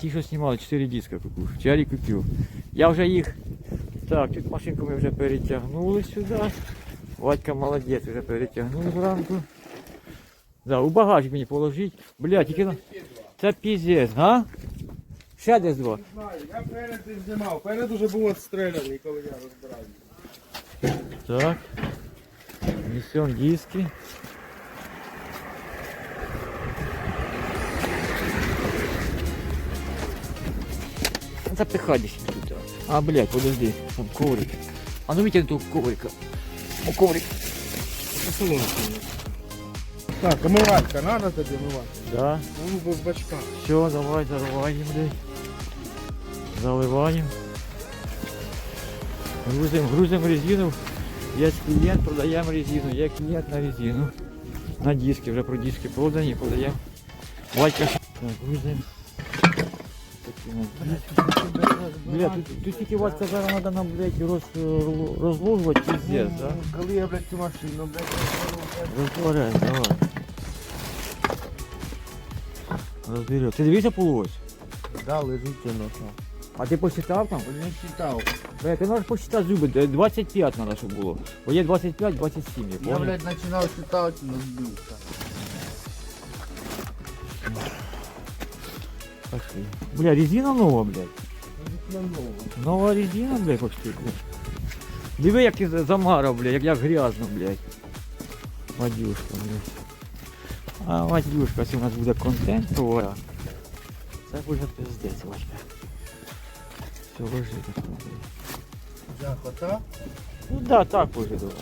Ті, що знімали 4 диска купив. Чарі купив. Я вже їх. Так, тут машинку ми вже перетягнули сюди. Вадька молодець, вже перетягнув зранку. Да, у багажник мені положить. Бля, тільки на... Це піздець, а? Ще десь два. Не знаю, я перед не знімав. Перед уже був відстріляний, коли я розбираю. Так. Несем диски. Запихай десь сюди. А, блядь, подожди, там коврик. А ну витягни того коврика. О, коврик. Так, омивайка, надо тобі омивати? Да. Ну, без бачка. Все, давай, заливаем, блядь. Заливаем. Грузим, грузим резину. Є клієнт, продаємо резину. Є клієнт на резину. На диски, вже про диски продані, продаємо. Вадька. Так, грузим. Бля, тут, тут тільки Вадька зараз треба нам, блядь, роз, розложувати пиздец, да? Коли я, блядь, цю машину, блядь, Розтворяй, давай. Розберем. Ти дивися полось? да, лежить воно там. А ти посчитав там? Не читав. Бля, ти можеш посчитати зуби, де 25 треба, щоб було. Бо є 25, 27, я Я, блядь, починав читати, но збився. Пошли. Бля, резина нова, блядь. Нова резина, блядь, почти. Диви, як ти замарав, блядь, як, як грязно, блядь. Вадюшка, блядь. А, Вадюшка, якщо у нас буде контент, то. Це буде пиздець, Вадька. Все, ложи так, блядь. Я. Ну да, так уже давай.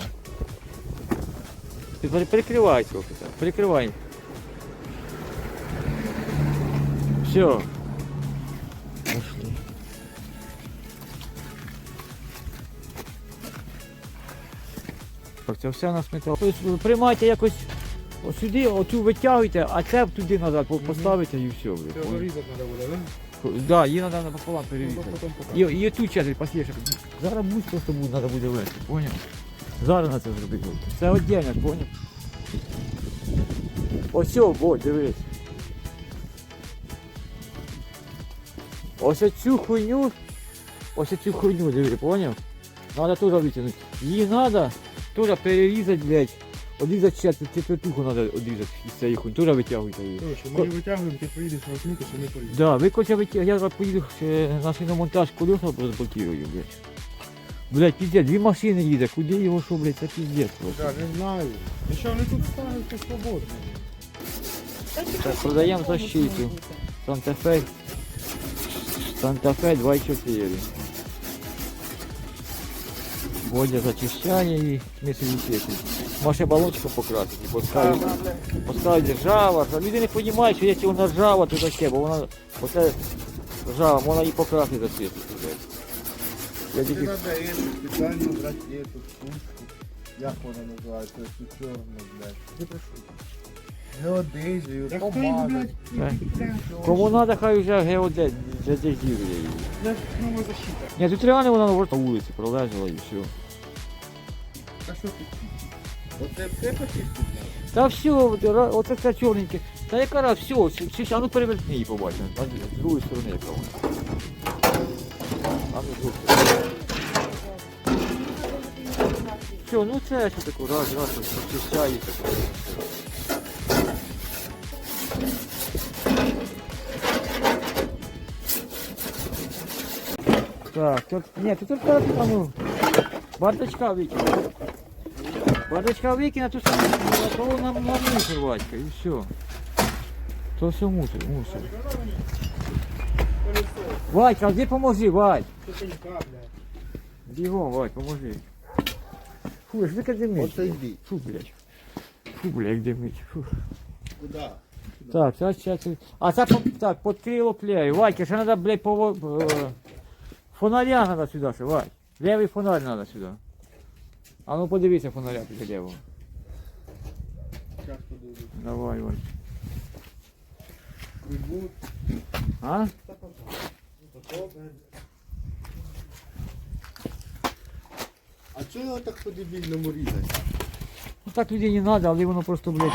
Ты перекрывай трохи Все. Пошли. Так, це все у нас. Тобто приймайте якось ось сюди, оцю витягуйте, а це туди назад по- поставите і все. блядь, Це вирізати треба буде, да? Да, її треба перерізати. Ну, потім покажу. І, і ту четверть послідше. Зараз будь просто буде, треба буде вести, поняв? Зараз на це зробити. Це отдельно, поняв? Ось бо, дивись. Ось цю хуйню, ось цю хуйню, диви, поняв? Надо теж витягнути. Її треба теж перерізати, блядь. Одрізати четверть, четвертуху треба одрізати із цієї хуйні. Теж витягуйте її. Короче, ми її витягуємо, ти поїдеш на сміту, що не поїдеш. Да, ви хоча б я зараз поїду ще на шиномонтаж колеса розблокирую, блядь. Блядь, пиздец, дві машини їде, куди його що, блядь, це пиздец просто. Да, не знаю. І що вони тут ставляться свободно? Так, продаємо защиту. Санта-Фе. Санта-Фе 2.4. Бодя зачищає її, смісові сети. Може балончиком покрасити, поставити. Поставити ржава, ржава. Люди не розуміють, що якщо вона ржава, то таке, бо вона оце ржава, можна її покрасити засвітити. Я Ти тільки треба є спеціально брати ету штучку. Як вона називається? Цю чорну, блядь. Ти прошу. Геодезію, помазати. Кому треба, хай вже геодезію її. Це нова защита. Ні, тут реально вона на вулиці пролежала і все. А що ти? Оце все почистити? Та все, от ра- оце це чорненьке. Та яка раз, все, все, все, а ну переверни її побачимо. А з другої сторони яка вона. А ну з другої сторони. Все, ну це що таке, раз, раз, почищає таке. Так, тут, ні, тут только, а ну, бардачка викинь. Бардачка викинь, а то все, нам на мусор, Вадька, и все. То все мусор, мусор. Вадька, а где поможи, Вадь? Бегом, Вадь, поможи. Фу, ж ви димить. Оце йди. Фу, блядь. Фу, блядь, димить. Фу. Куди? Так, сейчас, сейчас. А це по- так, под крило клею. Вадька, ще надо, блядь, по... Э, фонаря надо сюда, ще, Вадь. Левий фонарь надо сюда. А ну подивися фонаря після левого. Зараз подивлюсь. Давай, Вадь. Прибут. А? А чого його так по-дебільному різати? Ну так людей не надо, але воно просто, блядь.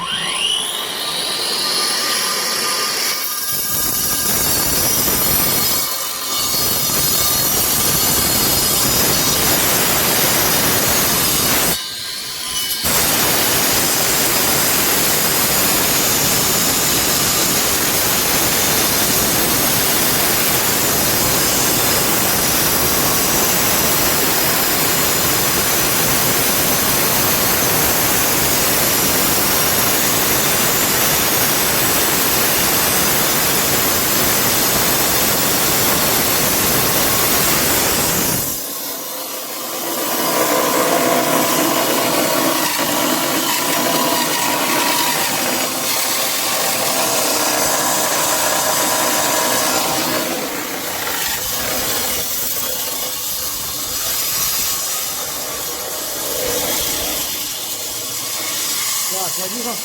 Вадюка,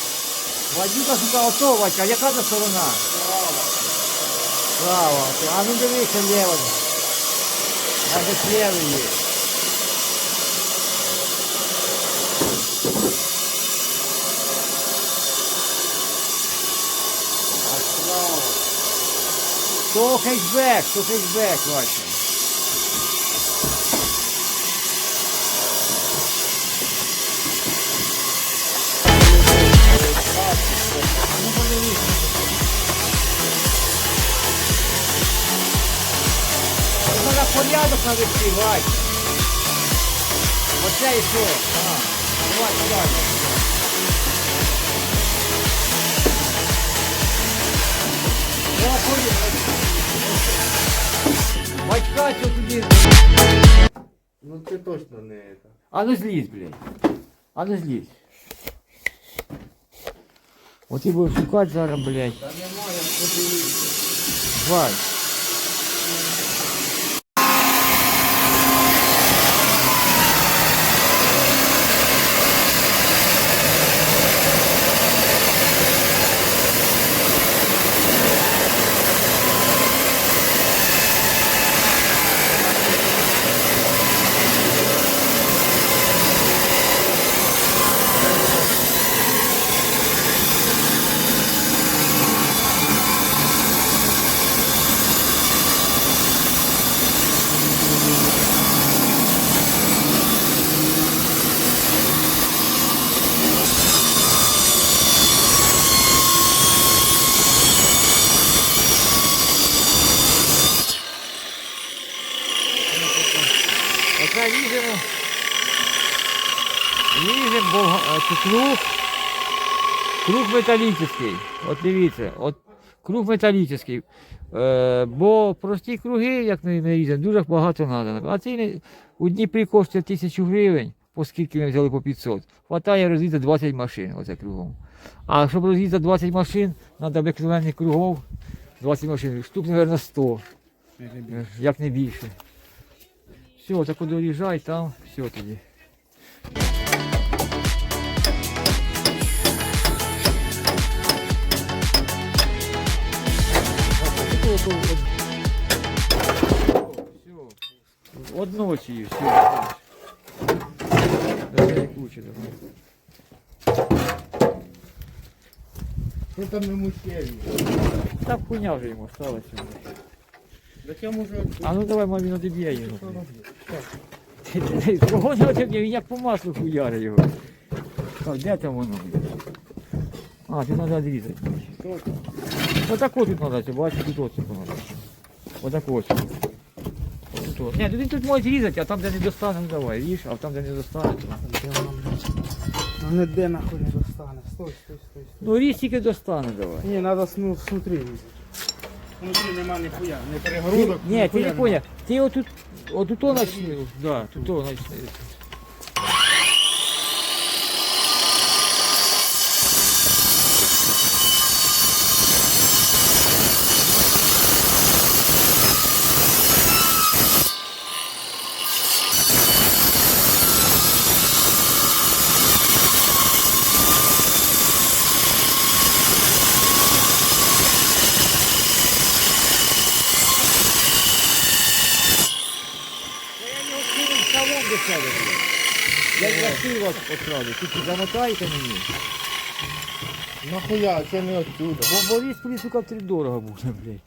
Вадюка шукав ото, Вадька, яка та сторона? Право. А ну дивися ліво. А десь лівий є. А. То хейсбек, то хейсбек, Вадька. порядок навести, Вадь. Оце і що? А, давай, давай. Давай, поїхали. Батька, що туди? Ну це точно не это. А ну злізь, блядь. А ну злізь. От і будеш шукати зараз, блядь. Та немає, подивіться. Вай. Круг. Круг металічний. От дивіться, от круг металічний. Е, бо прості круги, як не, не різати, дуже багато треба. А ці у Дніпрі коштує тисячу гривень, оскільки ми взяли по 500. Хватає розрізати 20 машин оце кругом. А щоб розрізати 20 машин, треба обикновенних кругов, 20 машин, штук, мабуть, 100. Е, як не більше. Все, так от доїжджай там, все тоді. Все. Одночі, все. Кучу давай. Що там йому ще є? Та хуйня вже йому сталося. Так я можу А ну давай, мамі, надиб'є його. Не отрим'є, він як по маслу хуяри його. Так, де там воно? А, тут треба відрізати. Що там? Отако тут треба, бачиш, тут оце треба. Отако ось. Ото. Ні, тут тут може різати, а там, де не достане, ну давай, ріж, а там, де не достане, то. Ну не де нахуй не достане. Стой, стой, стой, стой. Ну ріж тільки достане, давай. Ні, треба ну, внутрі різати. Внутрі нема ніхуя, не Ти, перегородок. ні, ти не поняв. Ти отут, отут то начни, да, тут то начни. Красиво Тільки замотайте мені. Нахуя, це не отсюда. Бо Борис плюс, сука, три дорого буде, блядь.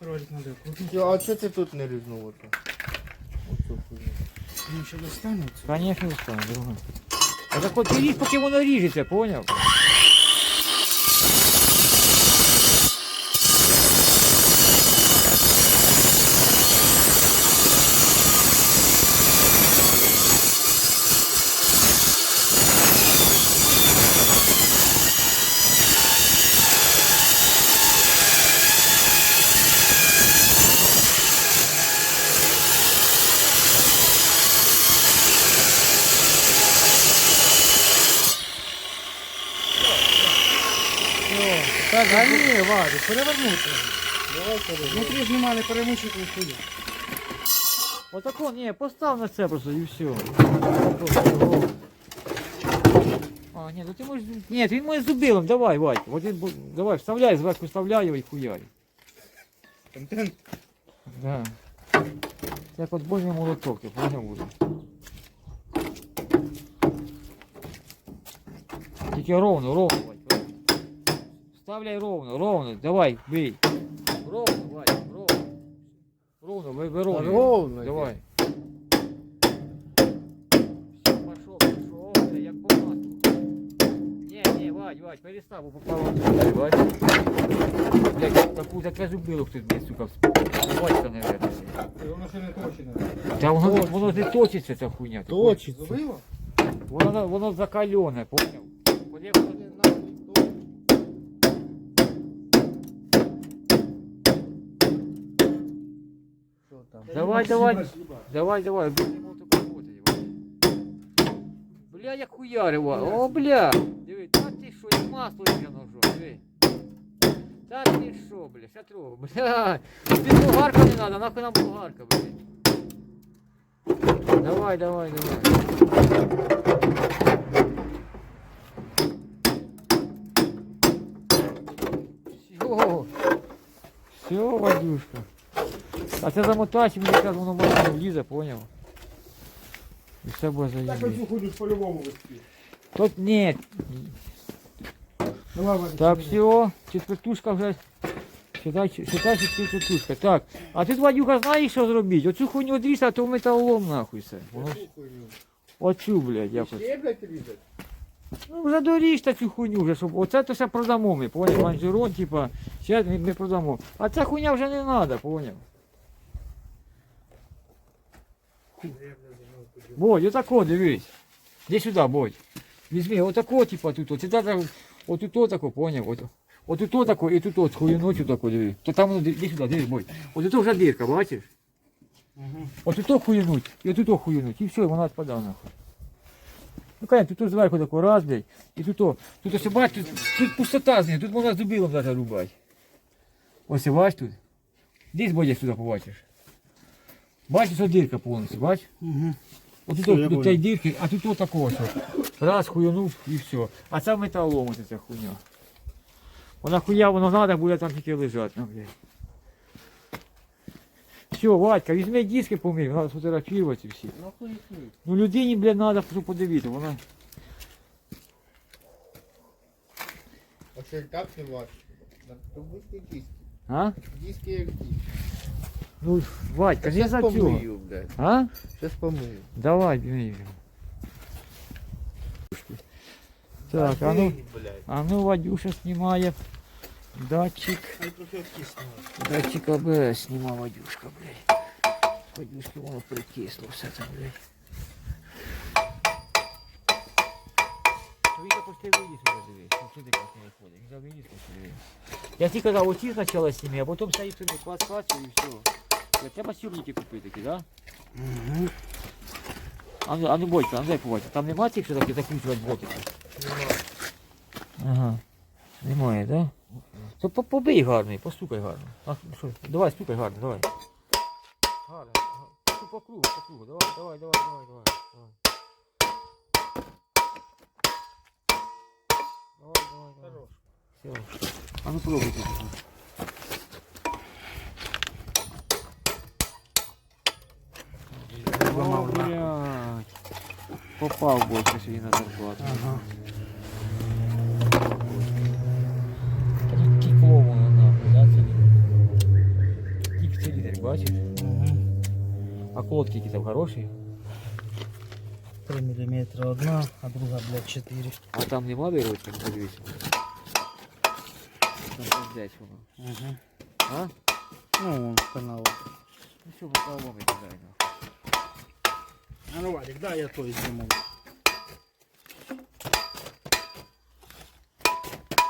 Ролик надо. А чого ти тут не різнув ото? Оцю хуйню. Він ще достане це. Конечно, достане, друга. А так от ти ріж, поки воно ріжеться, поняв? Так, а ні, Вадик, перевернути. Давай перейдемо. Внутрі ж нема, не перемучити ніхуя. Отако, ні, постав на це просто і все. А, А, ні, ну ти можеш. Ні, він може зубилом, давай, Вадь. От він, бу- давай, вставляй, зверху вставляй його і хуярь. Контент. Да. Це як от божий молоток, ти поняв буде. Тільки ровно, ровно, Вадь. Вставляй ровно, ровно, давай, бий. Ровно, Вадь, ровно. Ровно, ви, ви ровно. Ровно, Давай. Все, пошел, пошел, як по маслу. Ні, ні, Вадь, Вадь, перестав, попало Вадь. Блядь, таку таке зубило хтось, блядь, сука, Вадька, наверное. Воно ще не точно. Та воно, не- воно не точиться, ця хуйня. Точиться. Зубило? Воно, воно закалене, поняв? От Давай, давай, давай, давай. Бля, як хуярива. О, бля. Диви, та ти що, як масло я ножом, диви. Та ти що, бля, шатро, бля. Тобі болгарка не треба, нахуй нам болгарка, бля. Давай, давай, давай. Все, Вадюшка. А це замотач, мені якраз воно можна влізе, поняв? І все буде Так оцю ходиш по-любому вести. Тут ні. Давай, Вадик. Так, все, четвертушка вже. Сідай, сідай четвертушка. Так, а ти, Вадюка, знаєш, що зробити? Оцю хуйню одрізати, а то металолом нахуй все. Воно ж- Оцю, блядь, якось. Ще, блядь, різать? Ну, вже доріжте цю хуйню вже, щоб оце то все продамо ми, поняв? Ланжерон, типа, ще ми, ми продамо. А ця хуйня вже не треба, поняв? Бодь, отако, дивись. Іди сюди, Бодь. Візьми, отако, типа, тут, оце так, отут отако, поняв? От, отут отако і тут от хуйночу тако, диви. То там воно, іди сюди, дивись, Бодь. От тут вже дірка, бачиш? Угу. От тут хуйнуть, і тут хуйнуть, і все, і вона відпадає нахуй. Ну, конечно, тут зверху тако раз, блядь, і тут, о, тут ось бач, тут, тут пустота з нею, тут можна зубилом навіть рубати. Ось бач тут. Десь бодя сюди побачиш. Бачиш, ось дірка повністю, бач? Угу. От Все, тут до цієї дірки, а тут отако ось. Раз хуйнув і все. А це металолом ось ця хуйня. Вона хуя, воно треба, буде там тільки лежати. Ну, блядь. Все, Вадька, візьми диски помий, треба сфотографувати всі. Ну людині, блядь, треба подивитися, вона. А що так не важко? То диски. А? Диски як диски. Ну, Вадька, не Щас за цього. помию, блядь. А? Щас помию. Давай, бери. Так, а ну, блядь. а ну Вадюша знімає датчик. Ай, трохи откисно. Датчик АБС знімав Вадюшка, блядь. Вадюшки воно притисло все це, блядь. Він почти виліз уже дивись. Ну, сюди як не виходить. Він вже виліз почти дивись. Я тільки казав, оці спочатку сніми, а потім все і сюди клас клас і все. Треба сюрники купити такі, да? Угу. А ну, а ну Бойко, а ну дай побачити. Там нема цих, що такі закручувати блоки? Ага. Немає, да? То по- побий гарний, постукай гарно. А, що, давай, стукай гарно, давай. Гарно. га- По кругу, по кругу, давай, давай, давай, давай, давай. Давай, давай, давай. давай. Все. А ну пробуй тут. Попав Бойко сьогодні на зарплату. Ага. Та тут кікло воно нахуй, да, циліндр? Кік циліндр, бачиш? Угу. А колодки які там хороші? 3 мм одна, а друга, блядь, 4. А там нема виручки, не подивись. Там десь воно. Угу. А? Ну, вон канал. Ну що, металолом і кидай нахуй. А ну, Вадик, да, я той зніму.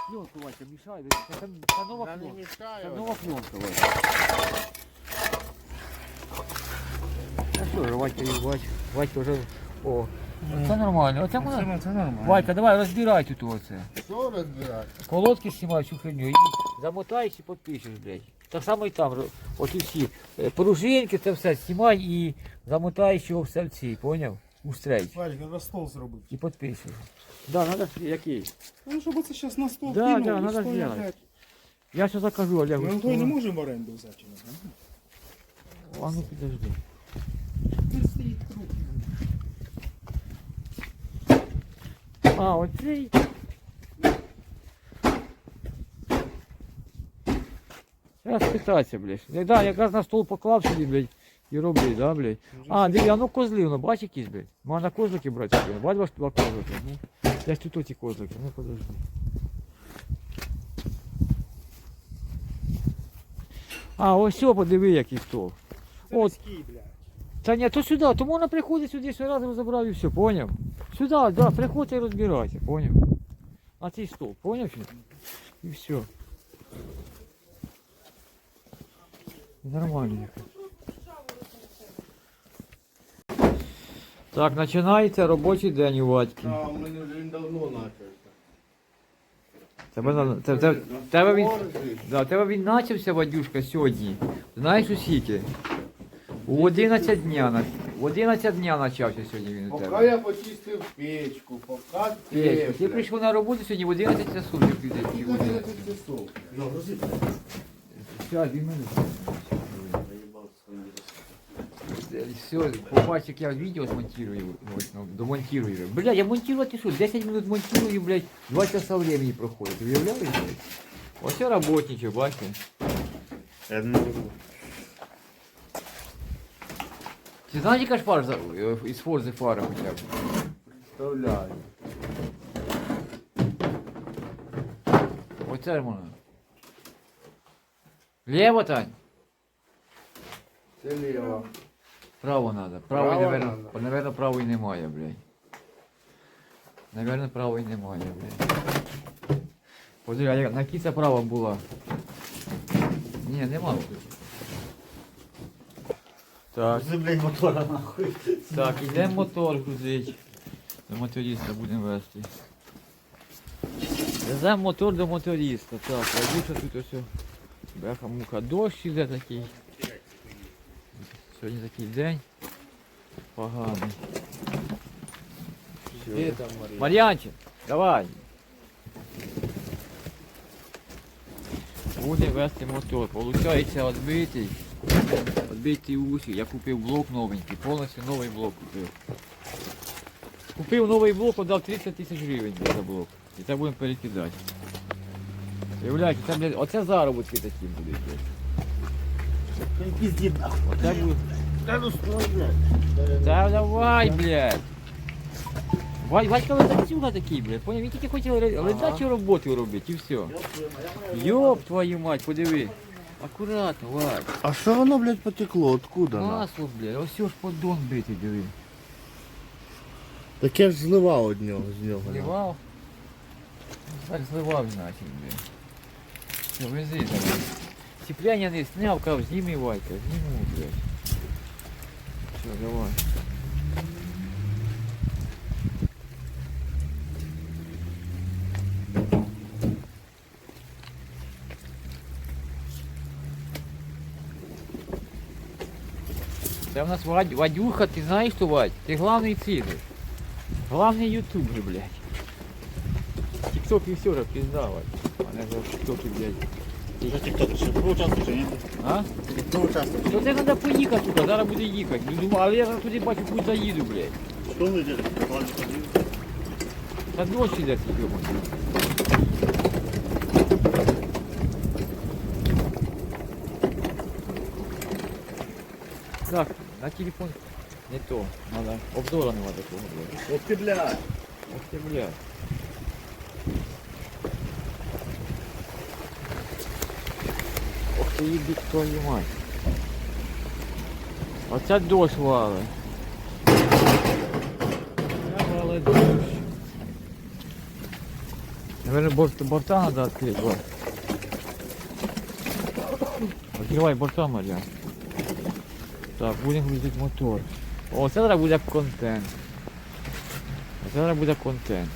Пленку, Вася, це, це, це Я не пленка. Це мішаю. пленка, Вася. Ну що ж, Вадька, і Вадь, Вадька вже, о, це нормально, оце можна. Це, це нормально. Вадька, давай розбирай тут оце. Що розбирати? Колодки знімай всю херню і замотаєш і підпишеш, блядь. Так само і там, оті всі е, пружинки, це все знімай і замотаєш його в ці, поняв? у стрейч. Валік, треба стол зробити. І підписую. Да, надо, який? Ну, щоб це зараз на стол Да, кинув, да, і надо сделать. опять. Я ще закажу, Олегу. Ми той не можемо в оренду взяти. А ну підожди. Він стоїть круг. А, оцей. Зараз питатися, блядь. Я, да, якраз на стол поклав собі, блядь, і роби, да, блядь. А, диви, а ну козли, ну бач якісь, блядь. Можна козлики брати собі. Бач, ваш два козлики. Ну, десь тут оці козлики, ну подожди. А, ось о, подиви, який стол. От. Блядь. Та ні, то сюди, то можна приходити сюди, ще раз розібрав і все, поняв? Сюди, да, приходьте і розбирайте, поняв? На цей стол, поняв? чи ні? І все. Нормально. якось. Так, починається робочий день у Вадьки. А, у мене вже він давно почався. Тебе, на- те- те- тебе він, да, тебе він почався, Вадюшка, сьогодні. Знаєш у скільки? У 11 дня, на- у 11 дня почався сьогодні він у Поки тебе. я почистив печку, поки Петь, ти прийшов на роботу сьогодні в 11 часу. вже пів- Скільки 11 часов? Ну, грузи. Щас, дві минути. Все, побачиш, як я відео змонтирую, ось, ну, домонтирую. Бля, я монтувати що? 10 минут монтирую, блядь, 2 часа времени проходить. Уявляєш, блядь? Ось я работничаю, бачите? Я не люблю. Ти знаєш, яка ж фара за- е, із форзи фара хоча б? Вставляю. Оце ж можна. Лево, Тань? Це ліво. Право надо. Правої, Право наверно, надо. наверно, правої немає, блядь. Наверно, правої немає, блядь. Подиві, а я- на кіця права була. Ні, нема. Так, Грузи, блядь, мотора нахуй. так, ідемо мотор грузить. До моториста будемо вести. Веземо мотор до моториста. Так, Вадюша тут ось. Бляха муха. Дощ іде такий. Сьогодні такий день. Поганий. Де там Марія? Мар'янчик, давай. Буде вести мотор. Получається відбитий. Відбитий усі. Я купив блок новенький, повністю новий блок купив. Купив новий блок, отдав 30 тисяч гривень за блок. І це будемо перекидати. Уявляєте, це, блядь, оце заробітки такі будуть. блядь. Пиздит нахуй. Оце буде. Да ну стой, блядь. Та давай, блядь. Вай, Вадька ледацюга такий, блядь. Поняв, він тільки хотів ле- ледачу роботу робити і все. Йоп твою мать, подиви. Акуратно, Вадь. А що воно, блядь, потекло? Откуда? на? Масло, блядь, ось ж поддон битий, диви. Так я ж зливав од нього, з нього. на. Зливав. Так зливав, значить, блядь. Все, вези давай. Сіпляння не сняв, кав, зніми, Вадька, зніму, блядь. Все, давай. Це в нас Вадь, Вадюха, ти знаєш, що Вадь? Ти главний цілий. Главный ютубер, блядь. Тикток и все же пизда, Вадь. А не за тиктоки, блядь. Ти за тік-ток ще чи ні? А? Ну це треба поїхати туди, зараз буде їхати. Ну, думаю, але я зараз туди бачу, куди заїду, блядь. Що ви йдете? Та дощ іде, йобаний. Так, на телефон не то. Надо обзора нема такого. Ох ти, блядь. Ох ти, блядь. Ох ти їбіть твою мать. Оце дощ вали. Вали дощ. Наверное, борт, борта надо открыть, вот. Открывай борта, Марья. Так, будемо грузити мотор. О, це зараз буде контент. Це зараз буде контент.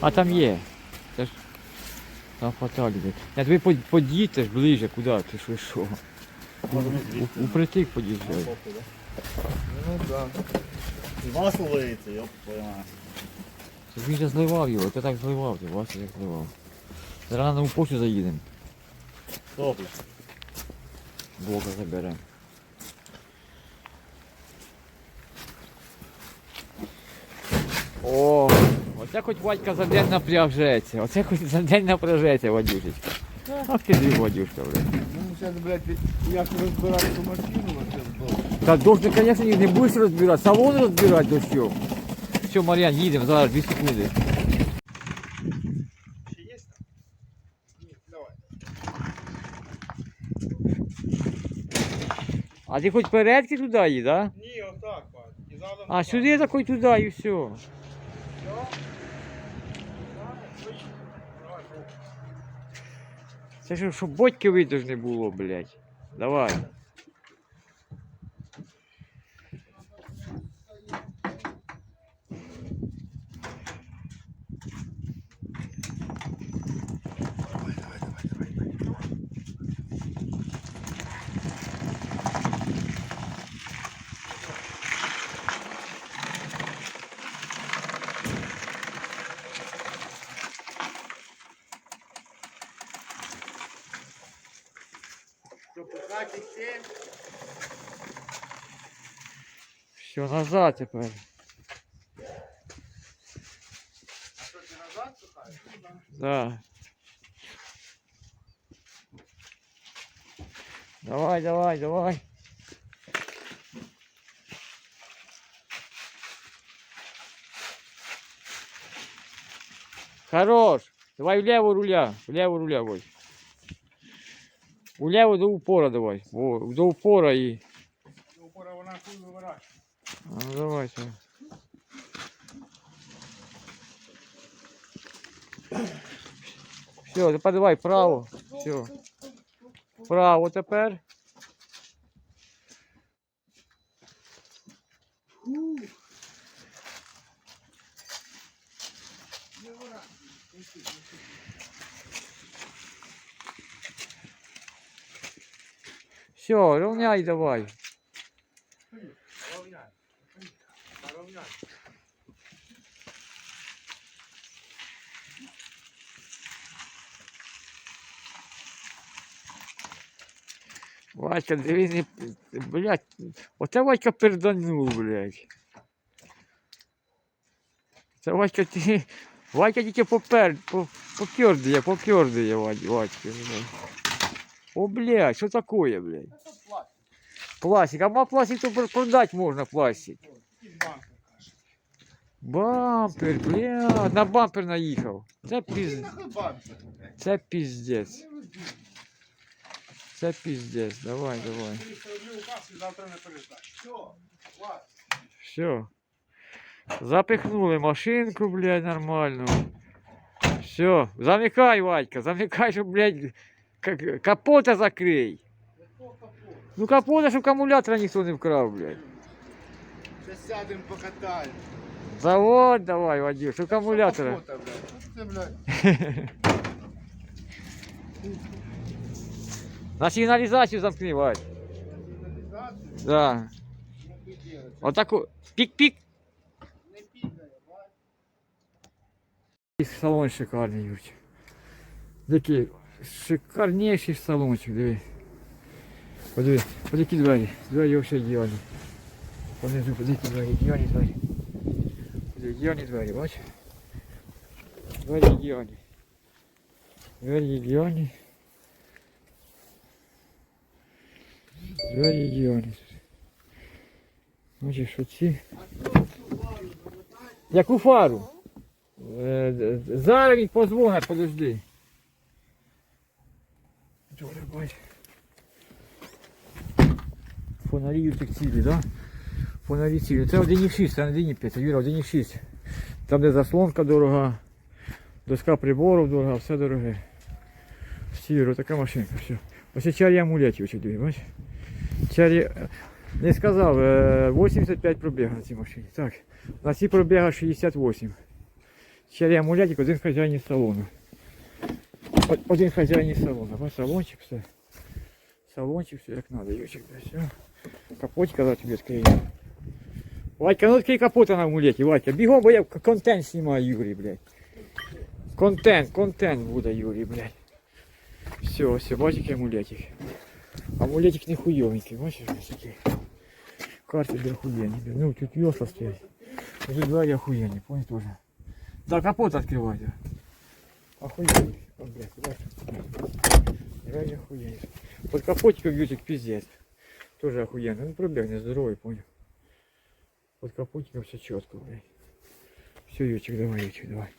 А там є. Це ж там фаталі. блядь. Я тобі под- подійти ж ближче, куди ти що що. Може ми. У, у притик подів. Ну, да? Ну так. І масло лиється, йоп, Він же зливав його, ти так зливав, ти бачиш, як зливав. Зараз на нову почту заїдемо, Добре. блока заберемо. О, оце хоч Вадька за день напряжеться, оце хоч за день напряжеться, Вадюшечка. Ах ти дві Вадюшка, блядь. Ну, зараз, блядь, як розбирати ту машину, оце вдома. Та дощ, ти, звісно, не будеш розбирати, салон розбирати дощом. Все, Мар'ян, їдемо, зараз 2 секунди. Ще є там? Ні, давай. А ти хоч передки туди їдь, да? Ні, отак, пан. І задом. А сюди такой туди і все. Це ж щоб бодьки видно не було, блядь. Давай. Все, назад тепер. Що, ти назад пихаєш? Да. Давай, давай, давай. Хорош. Давай влево руля. Влево руля, ой. Влево до упора давай. Во, до упора и. Ну, пора вона хуй виворачує. Ну давай, все. Все, тепер давай право. Все. Право тепер. Все, ровняй давай. Ровняй. Ровняй. Ватя, дивись, не... блядь, оце Ватька перданув, блядь. Це Ватька, ти... Ватька тільки попер... по- попёрдує, попёрдує, Вать, блядь. О, блядь, що такое, блядь? Це пластик. Пластик, а ма пластик то пр- продать можна пластик. Якийсь банк каже. Бампер, блядь, на бампер наїхав. Це Який піз... нахуй банк? Це піздець. Це піздець, давай, давай. 300 рублів у касі, завтра не передач. Все, хватить. Все. Запихнули машинку, блядь, нормально. Все. Замикай, Вадька, замикай, щоб, блядь, к- капота закрий. Якого капоту? Ну капота, щоб акумулятора ніхто не вкрав, блядь. Зараз сядемо покатаємо. Завод давай, Вадюш, щоб акумулятора. Капота, блядь. Що це, блядь? На сигналізацію замкни, Вадь. Сигналізацію? Да. Ну, ти ділиш. Отаку. Пік-пік. Не пікає, бать. І Салон шикарний, Юрч. Такий шикарніший салончик, диви. Подиви, под які двері. Двері взагалі ідеальні. Понизу, под які двері, ідеальні двері. Ідеальні двері, бач? Двері ідеальні. Двері ідеальні. Двері ідеальні. Бачиш, оці. Яку фару? Д- д- Зараз він позвонить, подожди. Бач. Фонарі ютик цілі, да? Фонарі цілі. Це 1,6, це не 1,5, Юра, 1,6. Там де заслонка дорога, доска приборів дорога, все дороге. Всі, така машинка, все. Ось чарі амулетів, ось диви, бач? Чарі, е, не сказав, е, 85 пробіг на цій машині. Так, на цій пробіга 68. Ще амулетик, один хазяїн салону. О- Один хазяїн із салону. Бачиш, салончик, все. Салончик, все як надо, Юрчик, да, все. Капотик, когда тебе открыли. Вадька, ну открой капота на амулеті, Вадька. Бігом, бо я к- контент знімаю, Юрій, блядь. Контент, контент буде, Юрій, блядь. Все, все, бачиш, який амулетик. Амулетик не хуйовенький, бачиш, ось такий. Карти для охуєнні. блядь. Ну, тут весла стоять. Тут двері охуєнні, понял тоже. Да, капот открывай, да. Охуєнний. О, блядь, бачиш. Двері охуєнні. Под капотиком ютик пиздец. Тоже охуенно. Ну пробег не здоровый, понял. Под капотиком все четко, блядь. Все, Ючик, давай, Ючик, давай.